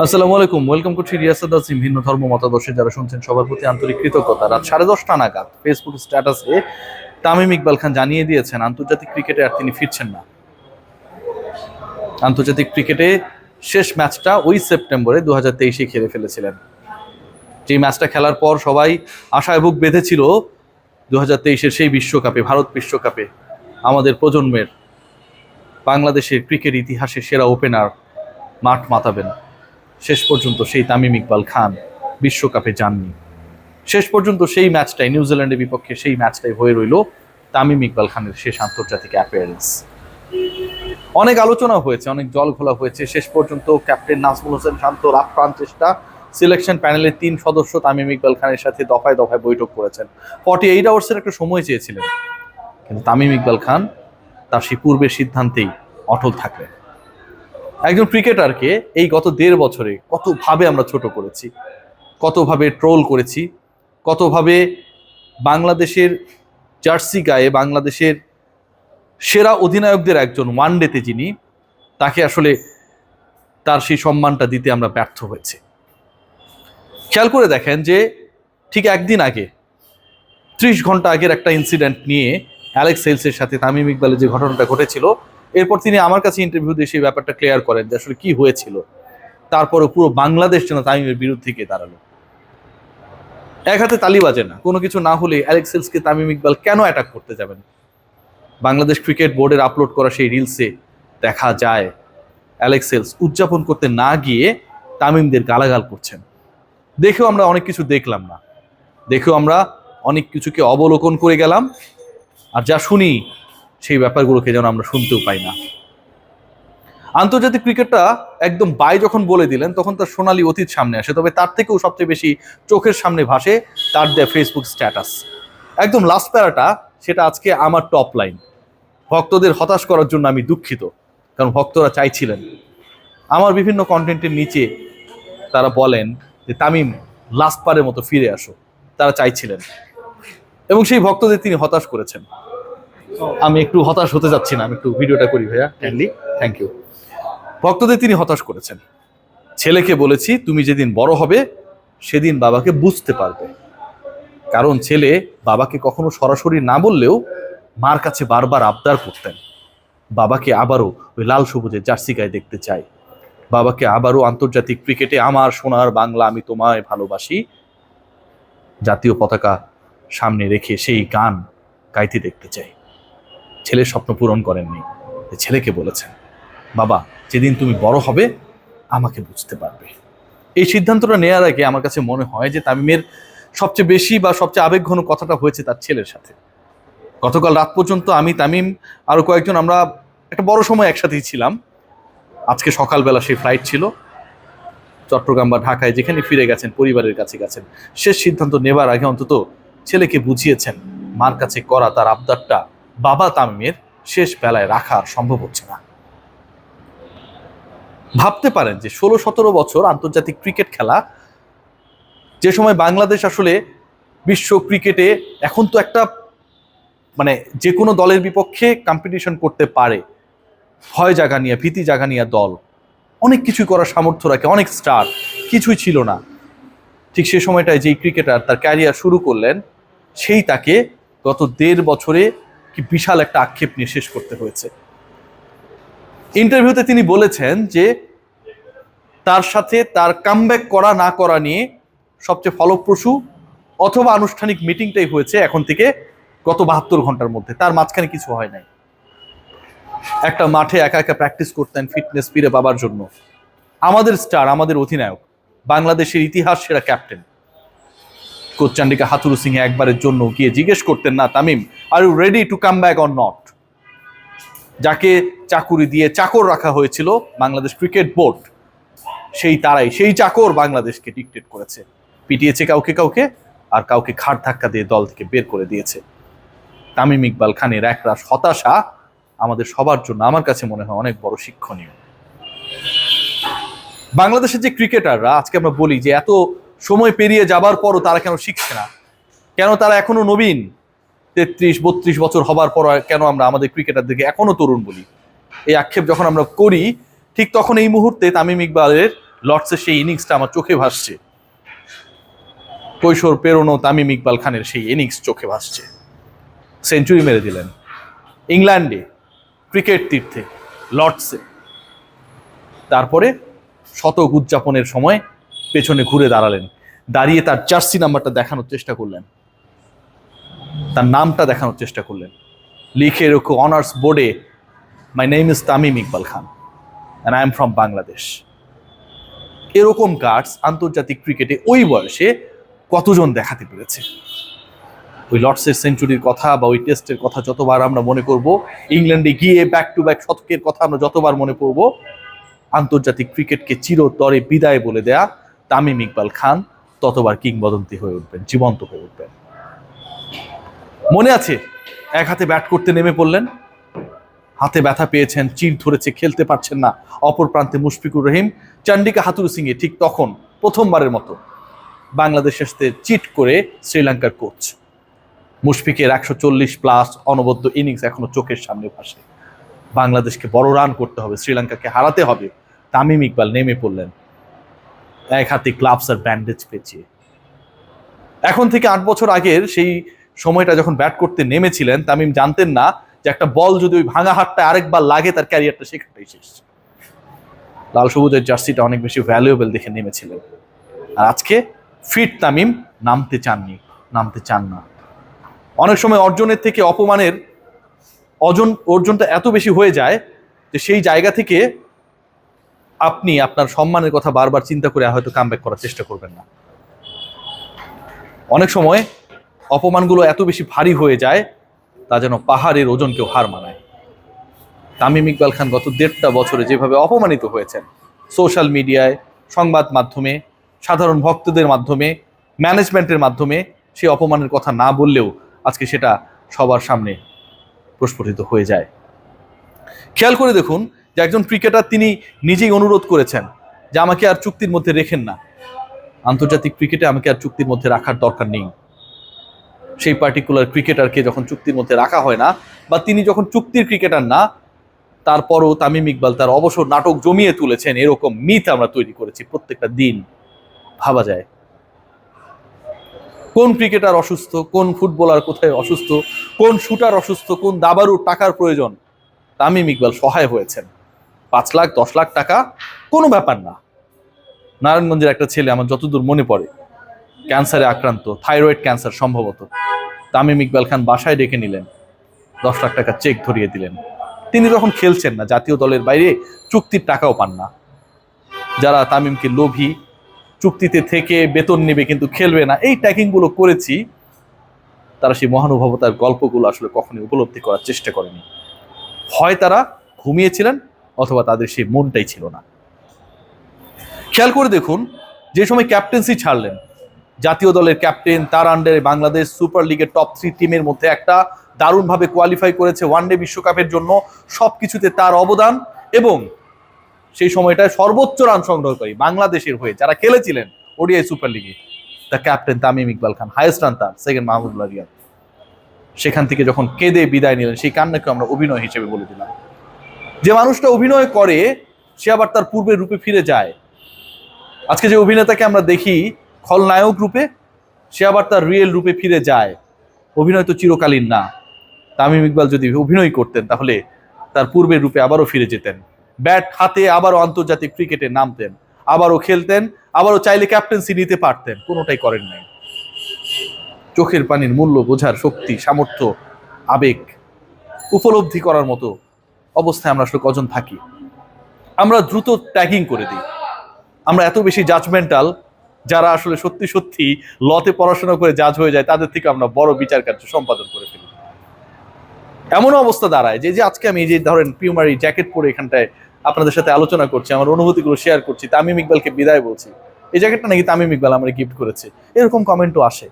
আসসালামু আলাইকুম ওয়েলকাম করছি রিয়াসাদ আসিম ভিন্ন ধর্ম মতাদর্শে যারা শুনছেন সবার প্রতি আন্তরিক কৃতজ্ঞতা। রাত সাড়ে দশটা নাগাদ ফেসবুক স্ট্যাটাসে তামিম ইকবাল খান জানিয়ে দিয়েছেন, আন্তর্জাতিক ক্রিকেটে আর তিনি ফিরছেন না। আন্তর্জাতিক ক্রিকেটে শেষ ম্যাচটা ওই সেপ্টেম্বরে দু হাজার তেইশে খেলে ফেলেছিলেন। যে ম্যাচটা খেলার পর সবাই আশায় বুক বেঁধেছিল দু হাজার তেইশের সেই বিশ্বকাপে, ভারত বিশ্বকাপে আমাদের প্রজন্মের বাংলাদেশের ক্রিকেট ইতিহাসে সেরা ওপেনার মাঠ মাতাবেন। শেষ পর্যন্ত সেই তামিম ইকবাল খান বিশ্বকাপে যাননি। শেষ পর্যন্ত সেই ম্যাচটাই, নিউজিল্যান্ডের বিপক্ষে সেই ম্যাচটাই হয়ে রইল তামিম ইকবাল খানের শেষ আন্তর্জাতিক অ্যাপিয়ারেন্স অনেক আলোচনা হয়েছে, অনেক জল ঘোলা হয়েছে। শেষ পর্যন্ত ক্যাপ্টেন নাজমুল হোসেন শান্তর আপ্রাণ চেষ্টা। সিলেকশন প্যানেলের তিন সদস্য তামিম ইকবাল খানের সাথে দফায় দফায় বৈঠক করেছেন। ফর্টি এইট আওয়ার্সের একটা সময় চেয়েছিলেন, কিন্তু তামিম ইকবাল খান তার সেই পূর্বের সিদ্ধান্তেই অটল থাকলেন। একজন ক্রিকেটারকে এই গত দেড় বছরে কতভাবে আমরা ছোট করেছি, কতভাবে ট্রোল করেছি, কতভাবে বাংলাদেশের জার্সি গায়ে বাংলাদেশের সেরা অধিনায়কদের একজন ওয়ান ডেতে যিনি, তাকে আসলে তার সেই সম্মানটা দিতে আমরা ব্যর্থ হয়েছি। খেয়াল করে দেখেন যে ঠিক একদিন আগে, ত্রিশ ঘণ্টা আগের একটা ইনসিডেন্ট নিয়ে অ্যালেক্স সেলসের সাথে তামিম ইকবালের যে ঘটনাটা ঘটেছিল এরপর তিনি আমার কাছে ইন্টারভিউ দিয়ে সেই ব্যাপারটা ক্লিয়ার করেন যে আসলে কি হয়েছিল। তারপরে পুরো বাংলাদেশ যেন তামিমের বিরুদ্ধে গিয়ে দাঁড়াল। এক হাতে তালি বাজে না। কোনো কিছু না হলে অ্যালেক্সেলসকে তামিম ইকবাল কেন অ্যাটাক করতে যাবেন? বাংলাদেশ ক্রিকেট বোর্ডের আপলোড করা সেই রিলসে দেখা যায় অ্যালেক্সেলস উদযাপন করতে না গিয়ে তামিমদের গালাগাল করছেন। দেখেও আমরা অনেক কিছু দেখলাম না। দেখেও আমরা অনেক কিছুকে অবলোকন করে গেলাম। আর যা শুনি সেই ব্যাপারগুলোকে যেন আমরা শুনতেও পাই না। আন্তর্জাতিক ক্রিকেটটা একদম বাই যখন বলে দিলেন, তখন তার সোনালী অতীত সামনে আসে। তবে তার থেকেও সবচেয়ে বেশি চোখের সামনে ভাসে তার দেয়া ফেসবুক স্ট্যাটাস একদম লাস্ট প্যারাটা, সেটা আজকে আমার টপ লাইন ভক্তদের হতাশ করার জন্য আমি দুঃখিত, কারণ ভক্তরা চাইছিলেন। আমার বিভিন্ন কন্টেন্টের নিচে তারা বলেন যে, তামিম লাস্ট পারের মতো ফিরে আসো। তারা চাইছিলেন। এবং সেই ভক্তদের তিনি হতাশ করেছেন। আমি একটু হতাশ হতে যাচ্ছি না, আমি একটু ভিডিওটা করি ভাইয়া কাইন্ডলি থ্যাংক ইউ ভক্তদের তিনি হতাশ করেছেন। ছেলেকে বলেছি, তুমি যেদিন বড় হবে, সেদিন বাবাকে বুঝতে পারবে। কারণ ছেলে বাবাকে কখনো সরাসরি না বললেও মার কাছে বারবার আবদার করতেন। বাবাকে আবারও ওই লাল সবুজের জার্সি গায়ে দেখতে চাই বাবাকে আবারও আন্তর্জাতিক ক্রিকেটে আমার সোনার বাংলা আমি তোমায় ভালোবাসি। জাতীয় পতাকা সামনে রেখে সেই গান গাইতে দেখতে চাই ছেলের স্বপ্ন পূরণ করেননি। ছেলেকে বলেছেন, বাবা, যেদিন তুমি বড় হবে, আমাকে বুঝতে পারবে। এই সিদ্ধান্তটা নেওয়ার আগে আমার কাছে মনে হয় যে তামিমের সবচেয়ে বেশি বা সবচেয়ে আবেগঘন কথাটা হয়েছে তার ছেলের সাথে। গতকাল রাত পর্যন্ত আমি, তামিম আরও কয়েকজন আমরা একটা বড় সময় একসাথেই ছিলাম। আজকে সকালবেলা সেই ফ্লাইট ছিল। চট্টগ্রাম বা ঢাকায় যেখানে ফিরে গেছেন, পরিবারের কাছে গেছেন। শেষ সিদ্ধান্ত নেবার আগে অন্তত ছেলেকে বুঝিয়েছেন, মার কাছে করা তার আবদারটা বাবা তামিমের শেষ বেলায় রাখা সম্ভব হচ্ছে না। ভাবতে পারেন যে ষোলো সতেরো বছর আন্তর্জাতিক ক্রিকেট খেলা, যে সময় বাংলাদেশ আসলে বিশ্ব ক্রিকেটে এখন তো একটা মানে যে কোনো দলের বিপক্ষে কম্পিটিশন করতে পারে। ভয় জাগা নিয়ে, ভীতি জাগা নিয়ে দল। অনেক কিছুই করার সামর্থ্য রাখে, অনেক স্টার কিছুই ছিল না। ঠিক সে সময়টায় যেই ক্রিকেটার তার ক্যারিয়ার শুরু করলেন, সেই তাকে গত দেড় বছরে কি বিশাল একটা আক্ষেপ নিয়ে শেষ করতে হয়েছে। ইন্টারভিউতে তিনি বলেছেন যে, তার সাথে তার কামব্যাক করা না করা নিয়ে সবচেয়ে ফলপ্রসূ অথবা আনুষ্ঠানিক মিটিংটাই হয়েছে এখন থেকে গত বাহাত্তর ঘণ্টার মধ্যে। তার মাঝখানে কিছু হয় নাই। একটা মাঠে একা একা প্র্যাকটিস করতেন ফিটনেস ফিরে পাবার জন্য। আমাদের স্টার আমাদের অধিনায়ক, বাংলাদেশের ইতিহাস সেরা captain coach Chandika Hathurusingha একবারের জন্য গিয়ে জিজ্ঞেস করতেন, না, Tamim are you ready to come back or not যাকে চাকুরি দিয়ে চাকর রাখা হয়েছিল বাংলাদেশ ক্রিকেট বোর্ড। সেই তারাই, সেই চাকর বাংলাদেশকে ডিকটেট করেছে। পিটিয়েছে কাউকে কাউকে আর কাউকে ঘাট ধাক্কা দিয়ে দল থেকে বের করে দিয়েছে। তামিম ইকবাল খানের একরাশ হতাশা আমাদের সবার জন্য আমার কাছে মনে হয় অনেক বড় শিক্ষণীয়। বাংলাদেশের যে ক্রিকেটাররা, আজকে আমরা বলি যে এত সময় পেরিয়ে যাবার পরও তারা কেন শিখছে না? কেন তারা এখনও নবীন? তেত্রিশ, বত্রিশ বছর হবার পর কেন আমরা আমাদের ক্রিকেটারদেরকে এখনও তরুণ বলি? এই আক্ষেপ যখন আমরা করি, ঠিক তখন এই মুহূর্তে তামিম ইকবালের লর্ডসের সেই ইনিংসটা আমার চোখে ভাসছে। কৈশোর পেরোনো তামিম ইকবাল খানের সেই ইনিংস চোখে ভাসছে। সেঞ্চুরি মেরে দিলেন। ইংল্যান্ডে ক্রিকেট তীর্থে, লর্ডসে। তারপরে শতক উদযাপনের সময় পেছনে ঘুরে দাঁড়ালেন। দাঁড়িয়ে তার জার্সি নাম্বারটা দেখানোর চেষ্টা করলেন। তার নামটা দেখানোর চেষ্টা করলেন। লিখে রেখো অনার্স বোর্ডে my name is Tamim Iqbal Khan and I am from Bangladesh এরকম কার্ডস আন্তর্জাতিক ক্রিকেটে ওই বয়সে কতজন দেখাতে পেরেছে? ওই লর্ডসের সেঞ্চুরির কথা বা ওই টেস্টের কথা যতবার আমরা মনে করব ইংল্যান্ডে গিয়ে ব্যাক টু ব্যাক শতকের কথা আমরা যতবার মনে করব, আন্তর্জাতিক ক্রিকেটকে চিরতরে বিদায় বলে দেয়া তামিম ইকবাল খান ততবার কিংবদন্তি হয়ে উঠবেন, জীবন্ত হয়ে উঠবেন। মনে আছে, এক হাতে ব্যাট করতে নেমে পড়লেন। হাতে ব্যথা পেয়েছেন চির ধরেছে, খেলতে পারছেন না অপর প্রান্তে মুশফিকুর রহিম। চান্ডিকা হাতুরু সিংয়ে ঠিক তখন, প্রথমবারের মতো বাংলাদেশের সাথে চিট করে শ্রীলঙ্কার কোচ। মুশফিকের একশো চল্লিশ প্লাস অনবদ্য ইনিংস এখনও চোখের সামনে ভাসে। বাংলাদেশকে বড় রান করতে হবে, শ্রীলঙ্কাকে হারাতে হবে। তামিম ইকবাল নেমে পড়লেন। এক হাতে গ্লাভস আর ব্যান্ডেজ পেঁচিয়ে। এখন থেকে আট বছর আগের সেই সময়টা যখন ব্যাট করতে নেমেছিলেন, তামিম জানতেন না যে একটা বল যদি ওই ভাঙা হাতটা আরেকবার লাগে, তার ক্যারিয়ারটা সেখানটাই শেষ। লাল সবুজের জার্সিটা অনেক বেশি ভ্যালুয়েবল দেখে নেমেছিলেন। আর আজকে ফিট তামিম নামতে চাননি, নামতে চান না। অনেক সময় অর্জনের থেকে অপমানের অর্জন অর্জনটা এত বেশি হয়ে যায় যে সেই জায়গা থেকে আপনি আপনার সম্মানের কথা বারবার চিন্তা করে হয়তো কামব্যাক করার চেষ্টা করবেন না। অনেক সময় অপমানগুলো এত বেশি ভারী হয়ে যায়, তা যেন পাহাড়ের ওজনকেও হার মানায়। তামিম ইকবাল খান গত দেড়টা বছরে যেভাবে অপমানিত হয়েছেন সোশ্যাল মিডিয়ায় সংবাদ মাধ্যমে, সাধারণ ভক্তদের মাধ্যমে ম্যানেজমেন্টের মাধ্যমে সেই অপমানের কথা না বললেও আজকে সেটা সবার সামনে প্রস্ফুটিত হয়ে যায়। খেয়াল করে দেখুন যে একজন ক্রিকেটার তিনি নিজেই অনুরোধ করেছেন যে আমাকে আর চুক্তির মধ্যে রেখেন না। আন্তর্জাতিক ক্রিকেটে আমাকে আর চুক্তির মধ্যে রাখার দরকার নেই। সেই পার্টিকুলার ক্রিকেটারকে যখন চুক্তির মধ্যে রাখা হয় না বা তিনি যখন চুক্তির ক্রিকেটার না, তারপরও তামিম ইকবাল তার অবসর নাটক জমিয়ে তুলেছেন, এরকম মিথ আমরা তৈরি করেছি প্রত্যেকটা দিন। ভাবা যায়। কোন ক্রিকেটার অসুস্থ, কোন ফুটবলার কোথায় অসুস্থ, কোন শুটার অসুস্থ, কোন দাবারুর টাকার প্রয়োজন? তামিম ইকবাল সহায় হয়েছেন। পাঁচ লাখ, দশ লাখ টাকা, কোনো ব্যাপার না। নারায়ণগঞ্জের একটা ছেলে আমার যতদূর মনে পড়ে, ক্যান্সারে আক্রান্ত, থাইরয়েড ক্যান্সার সম্ভবত। তামিম ইকবাল খান বাসায় ডেকে নিলেন, দশ লাখ টাকা চেক ধরিয়ে দিলেন। তিনি যখন খেলছেন না, জাতীয় দলের বাইরে চুক্তির টাকাও পান না। যারা তামিমকে লোভী, চুক্তিতে থেকে বেতন নেবে কিন্তু খেলবে না, এই ট্যাকিংগুলো করেছি। তারা সেই মহানুভবতার গল্পগুলো আসলে কখনোই উপলব্ধি করার চেষ্টা করেনি। হয় তারা ঘুমিয়েছিলেন অথবা তাদের সেই মনটাই ছিল না। খেয়াল করে দেখুন, যে সময় ক্যাপ্টেন্সি ছাড়লেন, জাতীয় দলের ক্যাপ্টেন, তার আন্ডারে বাংলাদেশ সুপার লিগের টপ থ্রি টিমের মধ্যে একটা দারুণভাবে কোয়ালিফাই করেছে ওয়ানডে বিশ্বকাপের জন্য, সবকিছুতে তার অবদান এবং সেই সময়টায় সর্বোচ্চ রান সংগ্রহকারী বাংলাদেশের হয়ে যারা খেলেছিলেন ওডিআই সুপার লিগে the captain Tamim Iqbal Khan highest run তার সেকেন্ড মাহমুদুল্লাহ রিয়াদ। সেখান থেকে যখন কেঁদে বিদায় নিলেন, সেই কান্নাকে আমরা অভিনয় হিসেবে বলে দিলাম। যে মানুষটা অভিনয় করে, সে আবার তার পূর্বের রূপে ফিরে যায়। আজকে যে অভিনেতাকে আমরা দেখি, খলনায়ক রূপে, সে আবার তার রিয়েল রূপে ফিরে যায়। অভিনয় তো চিরকালীন না। তামিম ইকবাল যদি অভিনয় করতেন, তাহলে তার পূর্বের রূপে আবারও ফিরে যেতেন। ব্যাট হাতে আবারও আন্তর্জাতিক ক্রিকেটে নামতেন। আবারও খেলতেন, আবারও চাইলে ক্যাপ্টেন্সি নিতে পারতেন। কোনোটাই করেন নাই। চোখের পানির মূল্য বোঝার শক্তি, সামর্থ্য, আবেগ উপলব্ধি করার মতো অবস্থায় আমরা আসলে কজন থাকি? আমরা দ্রুত ট্যাগিং করে দিই। আমরা এত বেশি জাজমেন্টাল যারা আসলে সত্যি সত্যি লতে পড়াশোনা করে জাজ হয়ে যায়, তাদের থেকে আমরা বড় বিচার কার্য সম্পাদন করে ফেলি। এমন অবস্থা দাঁড়ায় যে যে আজকে আমি যে ধরেন পিউমারি জ্যাকেট পরে এখানটায় আপনাদের সাথে আলোচনা করছি, আমার অনুভূতিগুলো শেয়ার করছি, তামিম ইকবালকে বিদায় বলছি। এই জ্যাকেটটা নাকি তামিম ইকবাল আমার গিফট করেছে। এরকম কমেন্টও আসে।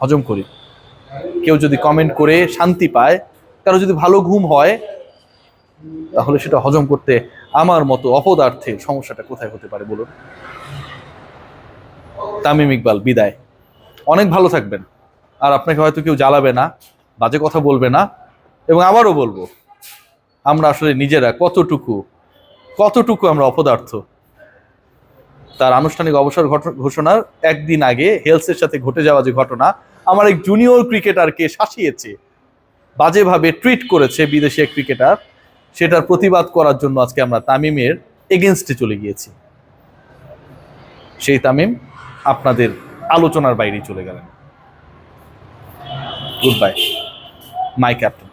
হজম করি। কেউ যদি কমেন্ট করে শান্তি পায়, কারও যদি ভালো ঘুম হয় তাহলে সেটা হজম করতে আমার মতো অপদার্থে সমস্যাটা কোথায় হতে পারে বলুন? তামিম ইকবাল, বিদায়। অনেক ভালো থাকবেন। আর আপনাকে হয়তো কেউ জ্বালাবে না, বাজে কথা বলবে না, এবং আবারও বলব, আমরা আসলে নিজেরা কতটুকু কতটুকু আমরা অপদার্থ? তার আনুষ্ঠানিক অবসর ঘোষণার একদিন আগে হেলসের সাথে ঘটে যাওয়া যে ঘটনা, আমার এক জুনিয়র ক্রিকেটারকে শাসিয়েছে, বাজেভাবে ট্রিট করেছে বিদেশি এক ক্রিকেটার সেটার প্রতিবাদ করার জন্য আজকে আমরা তামিমের এগেনস্টে চলে গিয়েছি। সেই তামিম আপনাদের আলোচনার বাইরে চলে গেলেন। Good by my captain